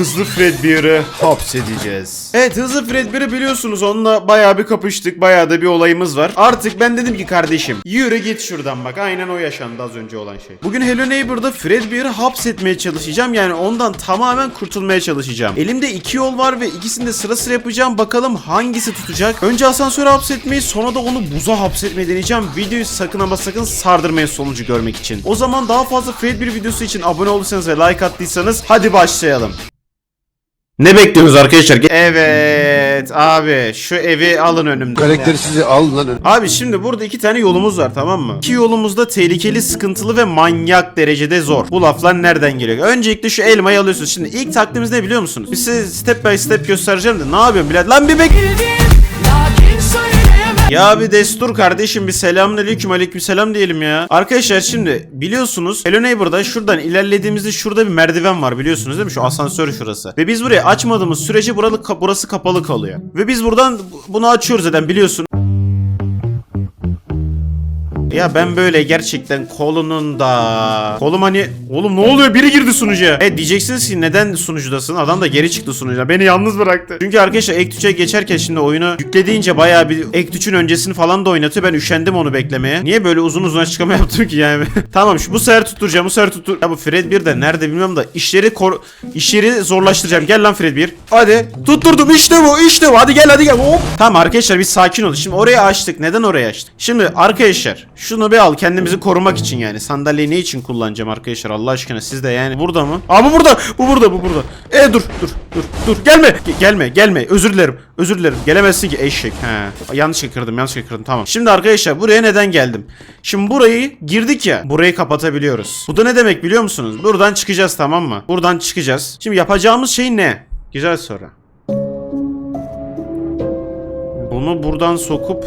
Hızlı Fredbear'ı hapsedeceğiz. Evet Hızlı Fredbear'ı biliyorsunuz onunla bayağı bir kapıştık. Bayağı da bir olayımız var. Artık ben dedim ki kardeşim yürü git şuradan bak. Aynen o yaşandı az önce olan şey. Bugün Hello Neighbor'da Fredbear'ı hapsetmeye çalışacağım. Yani ondan tamamen kurtulmaya çalışacağım. Elimde iki yol var ve ikisini de sıra sıra yapacağım. Bakalım hangisi tutacak. Önce asansöre hapsetmeyi sonra da onu buza hapsetmeyi deneyeceğim. Videoyu sakın ama sakın sardırmayın sonucu görmek için. O zaman daha fazla Fredbear videosu için abone olursanız ve like attıysanız hadi başlayalım. Ne bekliyorsunuz arkadaşlar? Evet abi şu evi alın önümden. Karakteri sizi al lan. Abi şimdi burada iki tane yolumuz var tamam mı? İki yolumuz da tehlikeli, sıkıntılı ve manyak derecede zor. Bu laflar nereden geliyor? Öncelikle şu elmayı alıyorsunuz. Şimdi ilk taktiğimiz ne biliyor musunuz? Bir size step by step göstereceğim de ne yapıyorum birader? Lan bir bek... Ya bir destur kardeşim bir selamünaleyküm aleyküm selam diyelim ya. Arkadaşlar şimdi biliyorsunuz Hello Neighbor'da şuradan ilerlediğimizde şurada bir merdiven var biliyorsunuz değil mi? Şu asansör şurası. Ve biz burayı açmadığımız sürece buralı, burası kapalı kalıyor. Ve biz buradan bunu açıyoruz zaten biliyorsun. Ya ben böyle gerçekten kolunun da kolum hani oğlum ne oluyor biri girdi sunucuya. E diyeceksiniz ki neden sunucudasın? Adam da geri çıktı sunucuya. Beni yalnız bıraktı. Çünkü arkadaşlar ek tuşa geçerken şimdi oyunu yüklediğince bayağı bir ek tuşun öncesini falan da oynatıyor. Ben üşendim onu beklemeye. Niye böyle uzun uzun açıklama yaptım ki yani? tamam şu bu sefer tutturacağım. Bu sefer tuttur. Ya bu Fred 1 de nerede bilmiyorum da işleri kor işleri zorlaştıracağım. Gel lan Fred 1. Hadi tutturdum işte bu işte bu. Hadi gel hadi gel. Hop. Tamam arkadaşlar bir sakin olun. Şimdi orayı açtık. Neden orayı açtık? Şimdi arkadaşlar şunu bir al kendimizi korumak için yani. Sandalyeyi ne için kullanacağım arkadaşlar Allah aşkına siz de yani burada mı? Aa bu burada. Bu burada bu burada. E dur dur dur dur. Gelme. Ge- gelme gelme. Özür dilerim. Özür dilerim. Gelemezsin ki eşek. He. Yanlış kırdım yanlış kırdım tamam. Şimdi arkadaşlar buraya neden geldim? Şimdi burayı girdik ya. Burayı kapatabiliyoruz. Bu da ne demek biliyor musunuz? Buradan çıkacağız tamam mı? Buradan çıkacağız. Şimdi yapacağımız şey ne? Güzel soru. Bunu buradan sokup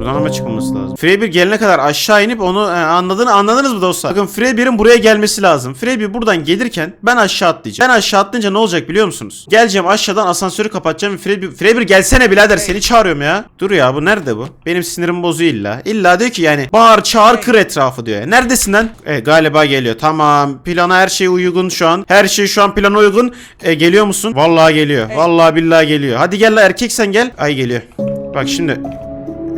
Buradan ama çıkılması lazım. Frey 1 gelene kadar aşağı inip onu e, anladığını anladınız mı dostlar? Bakın Frey 1'in buraya gelmesi lazım. Frey 1 buradan gelirken ben aşağı atlayacağım. Ben aşağı atlayınca ne olacak biliyor musunuz? Geleceğim aşağıdan asansörü kapatacağım ve Frey 1, Frey 1 gelsene birader seni çağırıyorum ya. Dur ya bu nerede bu? Benim sinirim bozuyor illa. İlla diyor ki yani bağır çağır kır etrafı diyor. Neredesin lan? E, galiba geliyor. Tamam plana her şey uygun şu an. Her şey şu an plana uygun. E, geliyor musun? Vallahi geliyor. Vallahi billahi geliyor. Hadi gel la erkek sen gel. Ay geliyor. Bak şimdi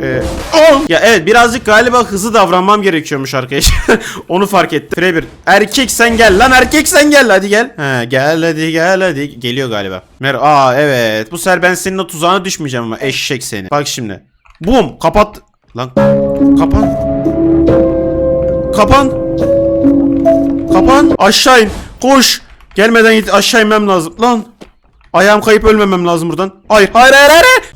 ee, oh! Ya evet birazcık galiba hızlı davranmam gerekiyormuş arkadaşlar. Onu fark ettim. Frebir erkek sen gel lan erkek sen gel hadi gel. He gel hadi gel hadi. Geliyor galiba. Mer Aa evet. Bu sefer ben senin o tuzağına düşmeyeceğim ama eşek seni. Bak şimdi. Bum kapat. Lan kapan. Kapan. Kapan. Aşağı in. Koş. Gelmeden git aşağı inmem lazım. Lan. Ayağım kayıp ölmemem lazım buradan. Hayır. Hayır hayır hayır. hayır.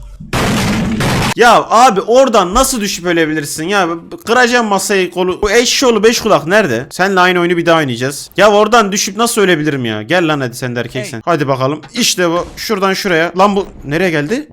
Ya abi oradan nasıl düşüp ölebilirsin ya? Kıracağım masayı kolu. Bu eşşoğlu beş kulak nerede? Senle aynı oyunu bir daha oynayacağız. Ya oradan düşüp nasıl ölebilirim ya? Gel lan hadi sen de erkeksen. Hadi bakalım. İşte bu. Şuradan şuraya. Lan bu nereye geldi?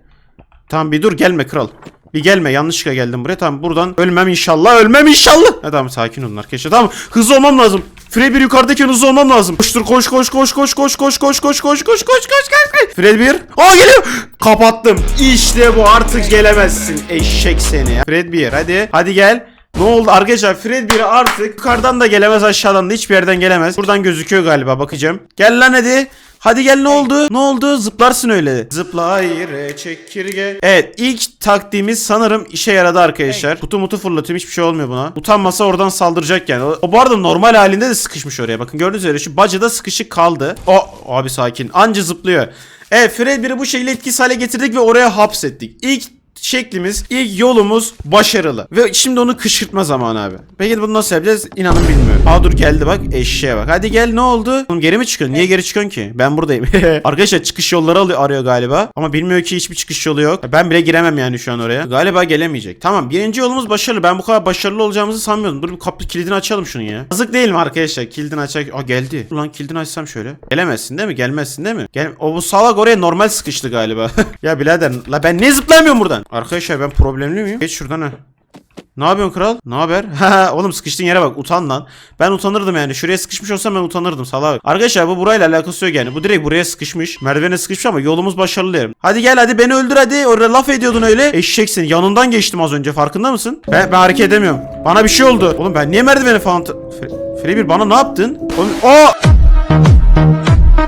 Tamam bir dur gelme kral. Bir gelme yanlışlıkla geldim buraya. Tamam buradan ölmem inşallah. Ölmem inşallah. Ha, tamam sakin olun arkadaşlar. Tamam hızlı olmam lazım. Frey bir yukarıdayken hızlı olmam lazım. Koştur koş koş koş koş koş koş koş koş koş koş koş koş koş. Fred bir. Aa geliyor. Kapattım. İşte bu artık gelemezsin eşek seni. Fred bir hadi. Hadi gel. Ne oldu arkadaşlar Fred 1 artık yukarıdan da gelemez aşağıdan da hiçbir yerden gelemez. Buradan gözüküyor galiba bakacağım. Gel lan hadi. Hadi gel ne oldu? Ne oldu? Zıplarsın öyle. Zıpla hayır çekirge. Evet ilk taktiğimiz sanırım işe yaradı arkadaşlar. Kutu mutu fırlatıyorum hiçbir şey olmuyor buna. Utanmasa oradan saldıracak yani. O, bu arada normal halinde de sıkışmış oraya. Bakın gördüğünüz üzere şu bacada sıkışık kaldı. O abi sakin. Anca zıplıyor. Evet Fred 1'i bu şekilde etkisiz hale getirdik ve oraya hapsettik. İlk şeklimiz, ilk yolumuz başarılı. Ve şimdi onu kışkırtma zamanı abi. Peki bunu nasıl yapacağız? İnanın bilmiyorum. Aa dur geldi bak eşeğe bak. Hadi gel ne oldu? Oğlum geri mi çıkıyorsun? Niye geri çıkıyorsun ki? Ben buradayım. Arkadaşlar çıkış yolları alıyor, arıyor galiba. Ama bilmiyor ki hiçbir çıkış yolu yok. Ben bile giremem yani şu an oraya. Galiba gelemeyecek. Tamam birinci yolumuz başarılı. Ben bu kadar başarılı olacağımızı sanmıyordum. Dur bir kapı kilidini açalım şunu ya. Yazık değil mi arkadaşlar? Kilidini açak. Aa geldi. Ulan kilidini açsam şöyle. Gelemezsin değil mi? Gelmezsin değil mi? Gel o bu salak oraya normal sıkıştı galiba. ya birader la ben niye zıplayamıyorum buradan? Arkadaşlar ben problemli miyim? Geç şuradan ha. Ne yapıyorsun kral? Ne haber? Ha oğlum sıkıştığın yere bak utan lan. Ben utanırdım yani. Şuraya sıkışmış olsam ben utanırdım salak. Arkadaşlar bu burayla alakası yok yani. Bu direkt buraya sıkışmış. Merdivene sıkışmış ama yolumuz başarılı yerim. Hadi gel hadi beni öldür hadi. Orada laf ediyordun öyle. Eşeksin. Yanından geçtim az önce farkında mısın? Ben, ben hareket edemiyorum. Bana bir şey oldu. Oğlum ben niye merdiveni falan... Fre Fre bir bana ne yaptın? Oğlum... Aa!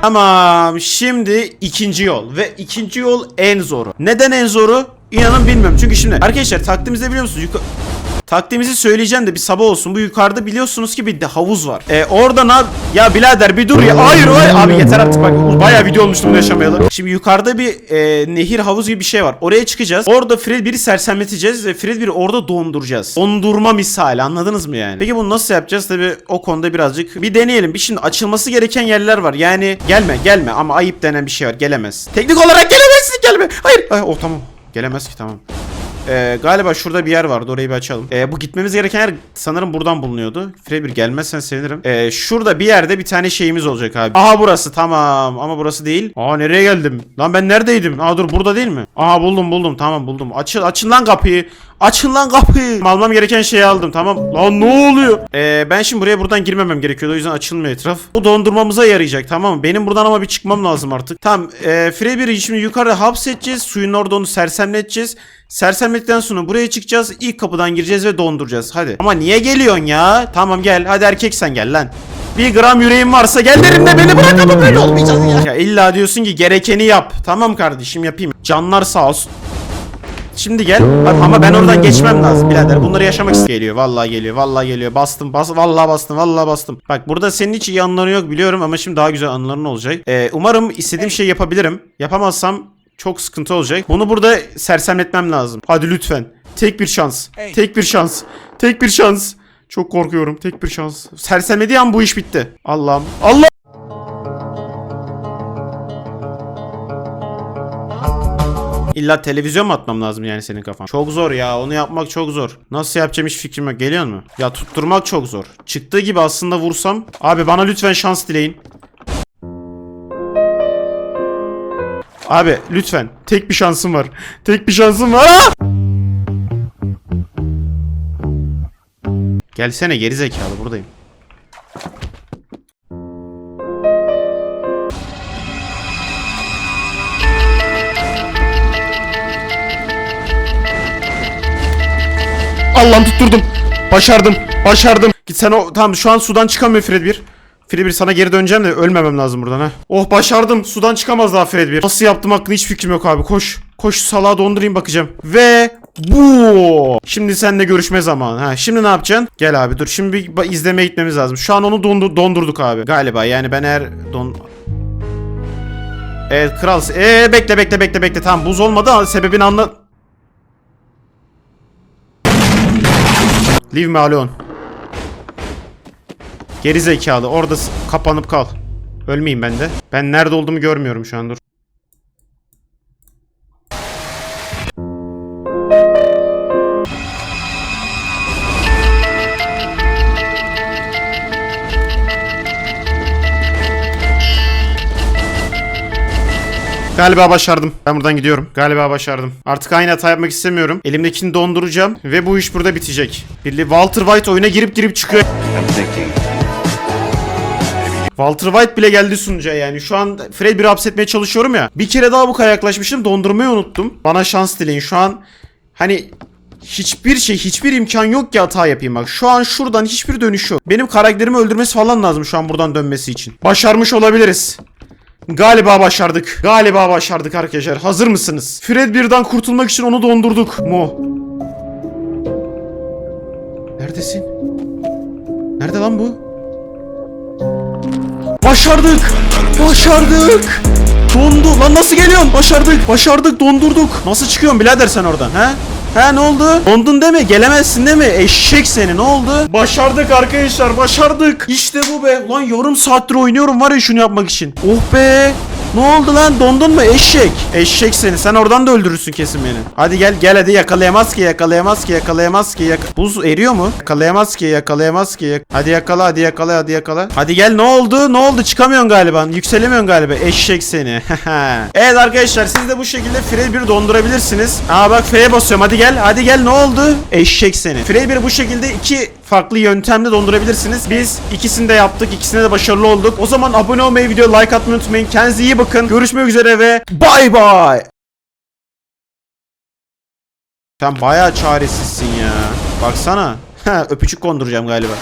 Tamam şimdi ikinci yol ve ikinci yol en zoru. Neden en zoru? İnanın bilmiyorum. Çünkü şimdi arkadaşlar taktiğimizde biliyor musunuz? Yuka- Taktiğimizi söyleyeceğim de bir sabah olsun. Bu yukarıda biliyorsunuz ki bir de havuz var. E orada ne Ya birader bir dur ya. Hayır hayır. Abi yeter artık bak. Bayağı video olmuştu bunu yaşamayalı. Şimdi yukarıda bir e, nehir havuz gibi bir şey var. Oraya çıkacağız. Orada Fred 1'i sersemleteceğiz ve Fred 1'i orada donduracağız. Dondurma misali anladınız mı yani? Peki bunu nasıl yapacağız? Tabi o konuda birazcık bir deneyelim. Bir şimdi açılması gereken yerler var. Yani gelme gelme ama ayıp denen bir şey var. Gelemez. Teknik olarak gelemezsin gelme. Hayır. Ay, o tamam. Gelemez ki tamam. Ee, galiba şurada bir yer vardı orayı bir açalım. Ee, bu gitmemiz gereken yer sanırım buradan bulunuyordu. Frebir gelmezsen sevinirim. Ee, şurada bir yerde bir tane şeyimiz olacak abi. Aha burası tamam ama burası değil. Aa nereye geldim? Lan ben neredeydim? Aa dur burada değil mi? Aha buldum buldum tamam buldum. Açıl açın lan kapıyı. Açın lan kapıyı. Almam gereken şeyi aldım tamam. Lan ne oluyor? Ee, ben şimdi buraya buradan girmemem gerekiyordu o yüzden açılmıyor etraf. Bu dondurmamıza yarayacak tamam mı? Benim buradan ama bir çıkmam lazım artık. Tamam e, Frebir'i şimdi yukarı hapsedeceğiz. Suyun orada onu sersemleteceğiz. Sersemlettikten sonra buraya çıkacağız. İlk kapıdan gireceğiz ve donduracağız. Hadi. Ama niye geliyorsun ya? Tamam gel. Hadi erkek sen gel lan. Bir gram yüreğin varsa gel derim de beni bırak böyle olmayacağız ya. Ya illa diyorsun ki gerekeni yap. Tamam kardeşim yapayım. Canlar sağ olsun. Şimdi gel. Bak ama ben oradan geçmem lazım birader. Bunları yaşamak istiyor. Geliyor. Vallahi geliyor. Vallahi geliyor. Bastım. Bas vallahi bastım. Vallahi bastım. Bak burada senin hiç iyi anıların yok biliyorum ama şimdi daha güzel anıların olacak. Ee, umarım istediğim şeyi yapabilirim. Yapamazsam çok sıkıntı olacak. Bunu burada sersemletmem lazım. Hadi lütfen. Tek bir şans. Tek bir şans. Tek bir şans. Çok korkuyorum. Tek bir şans. Sersemlediği an bu iş bitti. Allah'ım. Allah! İlla televizyon mu atmam lazım yani senin kafan? Çok zor ya onu yapmak çok zor. Nasıl yapacağım hiç fikrim yok. Geliyor mu? Ya tutturmak çok zor. Çıktığı gibi aslında vursam. Abi bana lütfen şans dileyin. Abi lütfen. Tek bir şansım var. Tek bir şansım var. Aa! Gelsene geri zekalı buradayım. Allah'ım tutturdum. Başardım. Başardım. Git sen o tamam şu an sudan çıkamıyor Fred 1. Fred 1 sana geri döneceğim de ölmemem lazım buradan ha. Oh başardım. Sudan çıkamaz daha Fred 1. Nasıl yaptım hakkında hiç fikrim yok abi. Koş. Koş şu salağı dondurayım bakacağım. Ve bu. Şimdi seninle görüşme zamanı. Ha, şimdi ne yapacaksın? Gel abi dur. Şimdi bir izlemeye gitmemiz lazım. Şu an onu dondur dondurduk abi. Galiba yani ben eğer don Evet kral. Ee bekle bekle bekle bekle. Tamam buz olmadı ama sebebini anla. Leave me alone. Geri zekalı. Orada kapanıp kal. Ölmeyeyim ben de. Ben nerede olduğumu görmüyorum şu an dur. Galiba başardım. Ben buradan gidiyorum. Galiba başardım. Artık aynı hata yapmak istemiyorum. Elimdekini donduracağım ve bu iş burada bitecek. Billy Walter White oyuna girip girip çıkıyor. Walter White bile geldi sunucuya yani. Şu an Fred 1'i hapsetmeye çalışıyorum ya. Bir kere daha bu kadar yaklaşmıştım. Dondurmayı unuttum. Bana şans dileyin. Şu an hani hiçbir şey, hiçbir imkan yok ki hata yapayım bak. Şu an şuradan hiçbir dönüş yok. Benim karakterimi öldürmesi falan lazım şu an buradan dönmesi için. Başarmış olabiliriz. Galiba başardık. Galiba başardık arkadaşlar. Hazır mısınız? Fred birden kurtulmak için onu dondurduk. Mo. Neredesin? Nerede lan bu? Başardık. Başardık. Dondu. Lan nasıl geliyorsun? Başardık. Başardık. Dondurduk. Nasıl çıkıyorsun birader sen oradan? He? He ne oldu? Dondun değil mi? Gelemezsin değil mi? Eşek seni ne oldu? Başardık arkadaşlar başardık. İşte bu be. Lan yarım saattir oynuyorum var ya şunu yapmak için. Oh be. Ne oldu lan dondun mu eşek? Eşek seni sen oradan da öldürürsün kesin beni. Hadi gel gel hadi yakalayamaz ki yakalayamaz ki yakalayamaz ki yak Buz eriyor mu? Yakalayamaz ki yakalayamaz ki yak Hadi yakala hadi yakala hadi yakala. Hadi gel ne oldu ne oldu çıkamıyorsun galiba yükselemiyorsun galiba eşek seni. evet arkadaşlar siz de bu şekilde Frey 1 dondurabilirsiniz. Aa bak F'ye basıyorum hadi gel hadi gel ne oldu? Eşek seni. Frey 1 bu şekilde iki farklı yöntemle dondurabilirsiniz. Biz ikisini de yaptık. ikisinde de başarılı olduk. O zaman abone olmayı, video like atmayı unutmayın. Kendinize iyi bakın. Görüşmek üzere ve bay bay. Sen bayağı çaresizsin ya. Baksana. Öpücük konduracağım galiba.